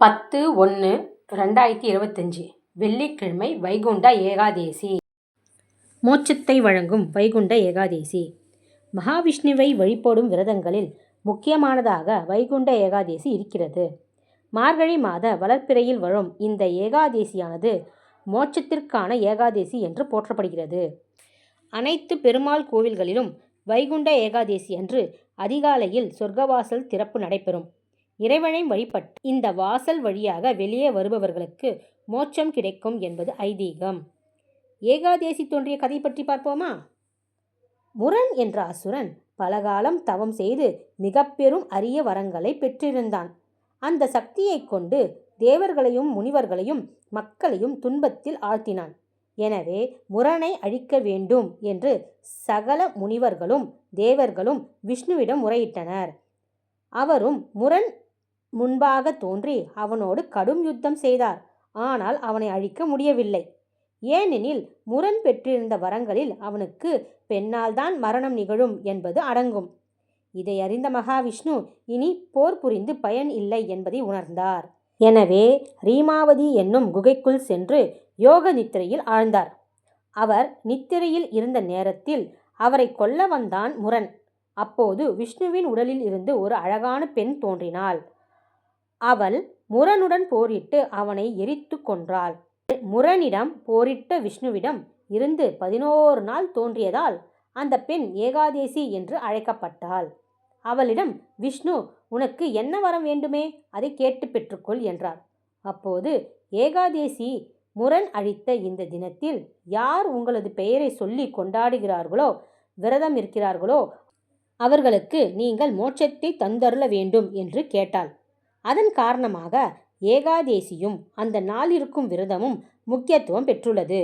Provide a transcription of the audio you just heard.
பத்து ஒன்று ரெண்டாயிரத்தி இருபத்தஞ்சி. வெள்ளிக்கிழமை வைகுண்ட ஏகாதேசி. மோட்சத்தை வழங்கும் வைகுண்ட ஏகாதேசி. மகாவிஷ்ணுவை வழிபடும் விரதங்களில் முக்கியமானதாக வைகுண்ட ஏகாதேசி இருக்கிறது. மார்கழி மாத வளர்ப்பிறையில் வரும் இந்த ஏகாதேசியானது மோட்சத்திற்கான ஏகாதேசி என்று போற்றப்படுகிறது. அனைத்து பெருமாள் கோவில்களிலும் வைகுண்ட ஏகாதேசி அன்று அதிகாலையில் சொர்க்கவாசல் திறப்பு நடைபெறும். இறைவனை வழிபட்டு இந்த வாசல் வழியாக வெளியே வருபவர்களுக்கு மோட்சம் கிடைக்கும் என்பது ஐதீகம். ஏகாதேசி தோன்றிய கதை பற்றி பார்ப்போமா? முரண் என்ற அசுரன் பலகாலம் தவம் செய்து மிக பெரும் அரிய வரங்களை பெற்றிருந்தான். அந்த சக்தியைக் கொண்டு தேவர்களையும் முனிவர்களையும் மக்களையும் துன்பத்தில் ஆழ்த்தினான். எனவே முரணை அழிக்க வேண்டும் என்று சகல முனிவர்களும் தேவர்களும் விஷ்ணுவிடம் முறையிட்டனர். அவரும் முரண் முன்பாக தோன்றி அவனோடு கடும் யுத்தம் செய்தார். ஆனால் அவனை அழிக்க முடியவில்லை. ஏனெனில் முரண் பெற்றிருந்த வரங்களில் அவனுக்கு பெண்ணால்தான் மரணம் நிகழும் என்பது அடங்கும். இதை அறிந்த மகாவிஷ்ணு இனி போர் புரிந்து பயன் இல்லை என்பதை உணர்ந்தார். எனவே ரீமாவதி என்னும் குகைக்குள் சென்று யோக நித்திரையில் ஆழ்ந்தார். அவர் நித்திரையில் இருந்த நேரத்தில் அவரை கொல்ல வந்தான் முரண். அப்போது விஷ்ணுவின் உடலில் இருந்து ஒரு அழகான பெண் தோன்றினாள். அவள் முரனுடன் போரிட்டு அவனை எரித்து கொன்றாள். முரனிடம் போரிட்ட விஷ்ணுவிடம் இருந்து பதினோரு நாள் தோன்றியதால் அந்த பெண் ஏகாதேசி என்று அழைக்கப்பட்டாள். அவளிடம் விஷ்ணு உனக்கு என்ன வரம் வேண்டுமே? அதை கேட்டு பெற்றுக்கொள் என்றார். அப்போது ஏகாதேசி முரண் அழித்த இந்த தினத்தில் யார் உங்களது பெயரை சொல்லி கொண்டாடுகிறார்களோ விரதம் இருக்கிறார்களோ அவர்களுக்கு நீங்கள் மோட்சத்தை தந்தருள வேண்டும் என்று கேட்டாள். அதன் காரணமாக ஏகாதேசியும் அந்த நாளிருக்கும் விரதமும் முக்கியத்துவம் பெற்றுள்ளது.